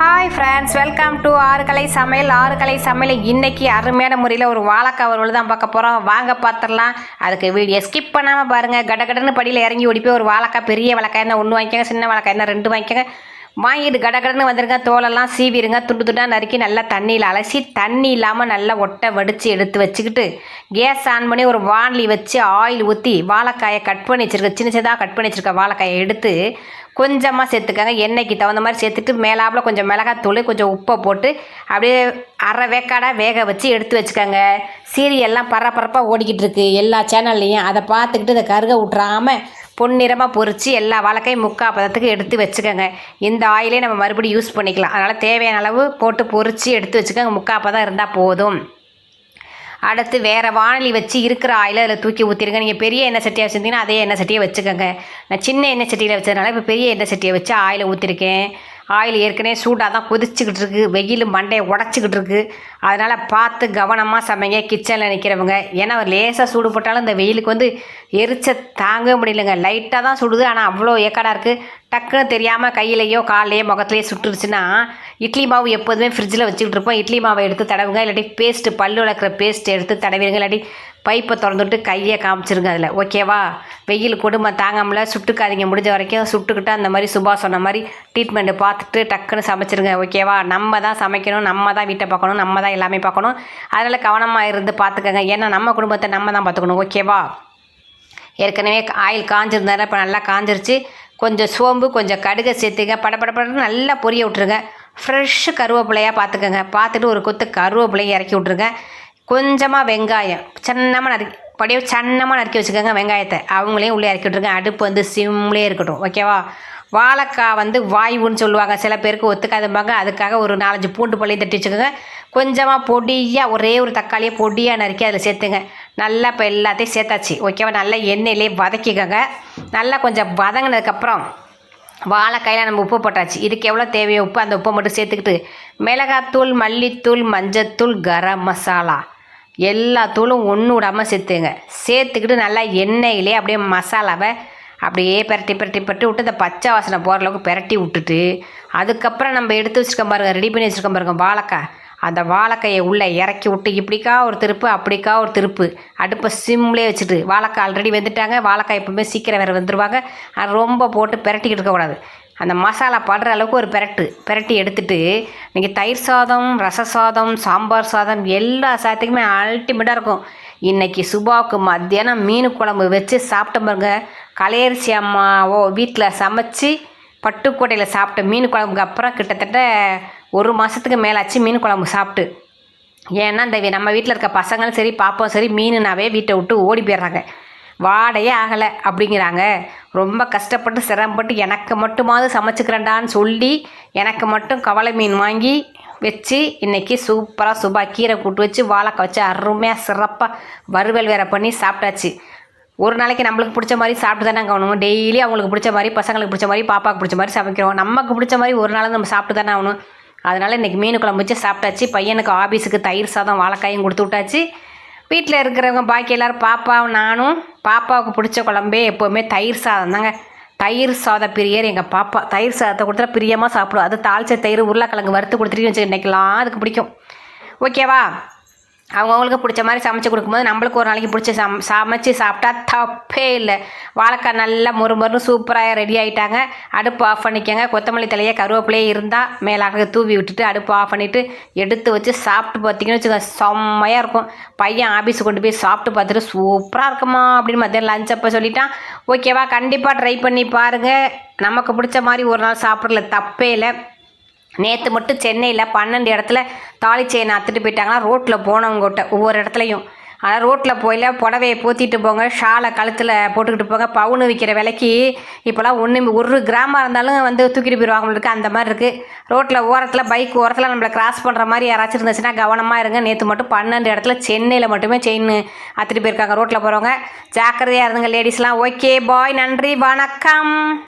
Hi friends welcome to ஆறு கலை சமையல். ஆறு கலை சமையல் இன்னைக்கு அருமையான முறையில் ஒரு வாழைக்காய் வறுவல் தான் பார்க்க போகிறோம் வாங்க பார்த்துடலாம். அதுக்கு வீடியோ ஸ்கிப் பண்ணாமல் பாருங்கள் கட கடன்னு படியில் இறங்கி ஓடி போய் ஒரு வாழைக்காய் பெரிய வாழைக்காய் என்ன ஒன்று வாங்கிக்கோங்க சின்ன வாழைக்காய் என்ன ரெண்டு வாங்கிக்கோங்க. வாங்கிட்டு கடகடன்னு வந்துருங்க தோலெல்லாம் சீவிடுங்க துண்டு துண்டாக நறுக்கி நல்லா தண்ணியில் அலசி தண்ணி இல்லாமல் நல்லா ஒட்டை வடித்து எடுத்து வச்சுக்கிட்டு கேஸ் ஆன் பண்ணி ஒரு வாண்லி வச்சு ஆயில் ஊற்றி வாழைக்காயை கட் பண்ணி வச்சுருக்க சின்ன சின்னதாக கட் பண்ணி வச்சுருக்க வாழைக்காயை எடுத்து கொஞ்சமாக சேர்த்துக்கங்க. எண்ணெய்க்கு தகுந்த மாதிரி சேர்த்துட்டு மேலாப்பில் கொஞ்சம் மிளகாத்தூள் கொஞ்சம் உப்பை போட்டு அப்படியே அரை வேக்காடாக வேக வச்சு எடுத்து வச்சுக்கோங்க. சீரியல்லாம் பரபரப்பாக ஓடிக்கிட்டு இருக்கு. எல்லா சேனல்லையும் அதை பார்த்துக்கிட்டு இதை கருக விட்றாமல் பொன்னிறமாக பொறித்து எல்லா வாழைக்காயும் முக்கால் பதத்துக்கு எடுத்து வச்சுக்கோங்க. இந்த ஆயிலே நம்ம மறுபடியும் யூஸ் பண்ணிக்கலாம். அதனால் தேவையான அளவு போட்டு பொறித்து எடுத்து வச்சுக்கோங்க. முக்கால் பதம் இருந்தால் போதும். அடுத்து வேறு வானலி வச்சு இருக்கிற ஆயில் அதில் தூக்கி ஊற்றிருங்க நீங்கள் பெரிய எண்ணெய் சட்டியாக வச்சுருந்தீங்கன்னா அதே எண்ணெய் சட்டியை வச்சுக்கோங்க. நான் சின்ன எண்ணெய் சட்டியில் வச்சதுனால இப்போ பெரிய எண்ணெய் சட்டியை வச்சு ஆயிலை ஊற்றிருக்கேன் ஆயில் ஏற்கனவே சூடாக தான் கொதிச்சுக்கிட்டு இருக்கு. வெயில் மண்டையை உடச்சிக்கிட்டு இருக்கு. அதனால் பார்த்து கவனமாக சமைங்க. கிச்சனில் நிற்கிறவங்க ஏன்னா லேசாக சூடு போட்டாலும் இந்த வெயிலுக்கு வந்து எரிச்ச தாங்கவே முடியலங்க. லைட்டாக தான் சுடுது. ஆனால் அவ்வளோ ஏக்காடாக இருக்குது டக்குன்னு தெரியாமல் கையிலையோ கால்லையோ முகத்துலையோ சுட்டுருச்சுன்னா இட்லி மாவு எப்போதுமே ஃப்ரிட்ஜில் வச்சுக்கிட்டு இருப்போம். இட்லி மாவை எடுத்து தடவுங்க. இல்லாட்டி பேஸ்ட்டு பல்லு வளர்க்குற பேஸ்ட் எடுத்து தடவிடுங்க. இல்லாட்டி பைப்பை திறந்துட்டு கையை காமிச்சிருங்க அதில் ஓகேவா? வெயில் கொடுமை தாங்காமல சுட்டுக்காதீங்க முடிஞ்ச வரைக்கும் சுட்டுக்கிட்டு அந்த மாதிரி சுபா சொன்ன மாதிரி ட்ரீட்மெண்ட்டு பார்த்துட்டு டக்குன்னு சமைச்சிருங்க ஓகேவா? நம்ம தான் சமைக்கணும் நம்ம தான் வீட்டை பார்க்கணும் நம்ம தான் எல்லாமே பார்க்கணும். அதனால் கவனமாக இருந்து பார்த்துக்கங்க. ஏன்னா நம்ம குடும்பத்தை நம்ம தான் பார்த்துக்கணும் ஓகேவா? ஏற்கனவே ஆயில் காஞ்சிருந்தாரு இப்போ நல்லா காஞ்சிருச்சு. கொஞ்சம் சோம்பு கொஞ்சம் கடுகை சேர்த்துங்க படப்படப்படன்னு நல்லா பொரிய விட்ருங்க ஃப்ரெஷ்ஷு கருவேப்பிலையாக பார்த்துக்கோங்க. பார்த்துட்டு ஒரு கொத்து கருவேப்பிலையை இறக்கி விட்ருங்க கொஞ்சமாக வெங்காயம் சின்னமாக நறுக்கி அப்படியே சன்னமாக நறுக்கி வச்சுக்கோங்க வெங்காயத்தை. அவங்களையும் உள்ளே இறக்கி விட்ருங்க அடுப்பு வந்து சிம்லேயே இருக்கட்டும். ஓகேவா வாழைக்காய் வந்து வாய்வுன்னு சொல்லுவாங்க. சில பேருக்கு ஒத்துக்காதும்பாங்க. அதுக்காக ஒரு நாலஞ்சு பூண்டு பள்ளியும் தட்டி வச்சுக்கோங்க. கொஞ்சமாக பொடியாக ஒரே ஒரு தக்காளியை பொடியாக நறுக்கி அதில் சேர்த்துங்க. நல்லா இப்போ எல்லாத்தையும் சேர்த்தாச்சு. ஓகேவா நல்லா எண்ணெயிலே வதக்கிக்கோங்க. நல்லா கொஞ்சம் வதங்கினதுக்கப்புறம் வாழைக்காயில் நம்ம உப்பு போட்டாச்சு. இதுக்கு எவ்வளோ தேவையோ உப்பு அந்த உப்பை மட்டும் சேர்த்துக்கிட்டு மிளகாத்தூள் மல்லித்தூள் மஞ்சத்தூள் கரம் மசாலா. எல்லா தூளும் ஒன்று விடாமல் சேர்த்துங்க. சேர்த்துக்கிட்டு நல்லா எண்ணெயிலே அப்படியே மசாலாவை அப்படியே பெரட்டி பெரட்டி பெரட்டி விட்டு இந்த பச்சை வாசனை போகிற அளவுக்கு பெரட்டி விட்டுட்டு அதுக்கப்புறம் நம்ம எடுத்து வச்சுருக்கோம் பாருங்க ரெடி பண்ணி வச்சுருக்கோம் பாருங்க வாழைக்காய். அந்த வாழைக்காயை உள்ளே இறக்கி விட்டு இப்படிக்கா ஒரு திருப்பு அப்படிக்கா ஒரு திருப்பு. அடுப்பை சிம்லேயே வச்சுட்டு வாழைக்காய் ஆல்ரெடி வெந்துட்டாங்க வாழைக்காய் எப்பவுமே சீக்கிரம் வேறு வந்துடுவாங்க அது ரொம்ப போட்டு பெரட்டிக்கிட்டு இருக்கக்கூடாது. அந்த மசாலா படுற அளவுக்கு ஒரு பெரட்டு பெரட்டி எடுத்துட்டு நீங்கள் தயிர் சாதம் ரச சாதம் சாம்பார் சாதம் எல்லா சாதத்துக்குமே அல்டிமேட்டாக இருக்கும். இன்றைக்கி சுபாவுக்கு மத்தியானம் மீன் குழம்பு வச்சு சாப்பிட்ட பாருங்க. கலையரிசி அம்மாவோ வீட்டில் சமைச்சு பட்டுக்கோட்டையில் சாப்பிட்ட மீன் குழம்புக்கு அப்புறம் கிட்டத்தட்ட ஒரு மாதத்துக்கு மேலாச்சு மீன் குழம்பு சாப்பிட்டு. ஏன்னா இந்த நம்ம வீட்டில் இருக்க பசங்களும் சரி பாப்பாவும் சரி மீனுனாவே வீட்டை விட்டு ஓடி போயிடுறாங்க. வாடையே ஆகலை அப்படிங்கிறாங்க. ரொம்ப கஷ்டப்பட்டு சிரமப்பட்டு எனக்கு மட்டுமாவது சமைச்சுக்கிறேன்டான்னு சொல்லி எனக்கு மட்டும் கவலை மீன் வாங்கி வச்சு இன்றைக்கி சூப்பராக சுபா கீரை கூட்டு வச்சு வாழைக்காய் வச்சு அருமையாக சிறப்பாக வறுவல் வேற பண்ணி சாப்பிட்டாச்சு. ஒரு நாளைக்கு நம்மளுக்கு பிடிச்ச மாதிரி சாப்பிட்டு தானே ஆகணும். டெய்லி அவங்களுக்கு பிடிச்ச மாதிரி பசங்களுக்கு பிடிச்ச மாதிரி பாப்பாவுக்கு பிடிச்ச மாதிரி சமைக்கிறோம். நமக்கு பிடிச்ச மாதிரி ஒரு நாள் நம்ம சாப்பிட்டு தானே ஆகணும். அதனால் இன்றைக்கி மீன் குழம்பு வச்சு சாப்பிட்டாச்சு. பையனுக்கு ஆஃபீஸுக்கு தயிர் சாதம் வாழைக்காயும் கொடுத்து விட்டாச்சு. வீட்டில் இருக்கிறவங்க பாக்கி எல்லோரும் பாப்பாவும் நானும் பாப்பாவுக்கு பிடிச்ச குழம்பே எப்போவுமே தயிர் சாதம் தாங்க. தயிர் சாத பிரியர் எங்கள் பாப்பா. தயிர் சாதத்தை கொடுத்தா பிரியமாக சாப்பிடும் அது தாளிச்ச தயிர் உருளைக்கிழங்கு வறுத்து கொடுத்துட்டு வச்சு இன்றைக்கெல்லாம் அதுக்கு பிடிக்கும். ஓகேவா அவங்கவுங்களுக்கு பிடிச்ச மாதிரி சமைச்சு கொடுக்கும்போது நம்மளுக்கு ஒரு நாளைக்கு பிடிச்ச சம் சமைச்சு சாப்பிட்டா தப்பே இல்லை. வாழைக்காய் நல்லா மொறு மொறுன்னு சூப்பராக ரெடி ஆகிட்டாங்க அடுப்பு ஆஃப் பண்ணிக்கோங்க. கொத்தமல்லி தலையே கருவேப்பிலையே இருந்தால் மேலாக தூவி விட்டுட்டு அடுப்பு ஆஃப் பண்ணிவிட்டு எடுத்து வச்சு சாப்பிட்டு பார்த்தீங்கன்னு வச்சுக்கோங்க செம்மையாக இருக்கும். பையன் ஆஃபீஸுக்கு கொண்டு போய் சாப்பிட்டு பார்த்துட்டு சூப்பராக இருக்குமா அப்படின்னு மத்தியானம் லஞ்ச் அப்போ சொல்லிட்டான். ஓகேவா கண்டிப்பாக ட்ரை பண்ணி பாருங்கள் நமக்கு பிடிச்ச மாதிரி ஒரு நாள் சாப்பிட்றதுல தப்பே இல்லை. நேற்று மட்டும் சென்னையில் பன்னெண்டு இடத்துல தாலி செயின் அத்துட்டு போயிட்டாங்கன்னா ரோட்டில் போனவங்ககிட்ட ஒவ்வொரு இடத்துலையும். ஆனால் ரோட்டில் போயில புடவையை போத்திட்டு போங்க ஷாலை கழுத்தில் போட்டுக்கிட்டு போங்க பவுனு விற்கிற விலைக்கு இப்போலாம் ஒன்று ஒரு கிராமம் இருந்தாலும் வந்து தூக்கிட்டு போயிடுவாங்க இருக்குது அந்த மாதிரி இருக்குது ரோட்டில் ஓரத்தில் பைக் ஓரத்தில் நம்மளை கிராஸ் பண்ணுற மாதிரி யாராச்சும் இருந்துச்சுன்னா கவனமாக இருங்க. நேற்று மட்டும் பன்னெண்டு இடத்துல சென்னையில் மட்டுமே செயின் அத்துட்டு போயிருக்காங்க ரோட்டில் போகிறவங்க ஜாக்கிரதையாக இருந்துங்க லேடிஸ்லாம் ஓகே பாய் நன்றி. வணக்கம்.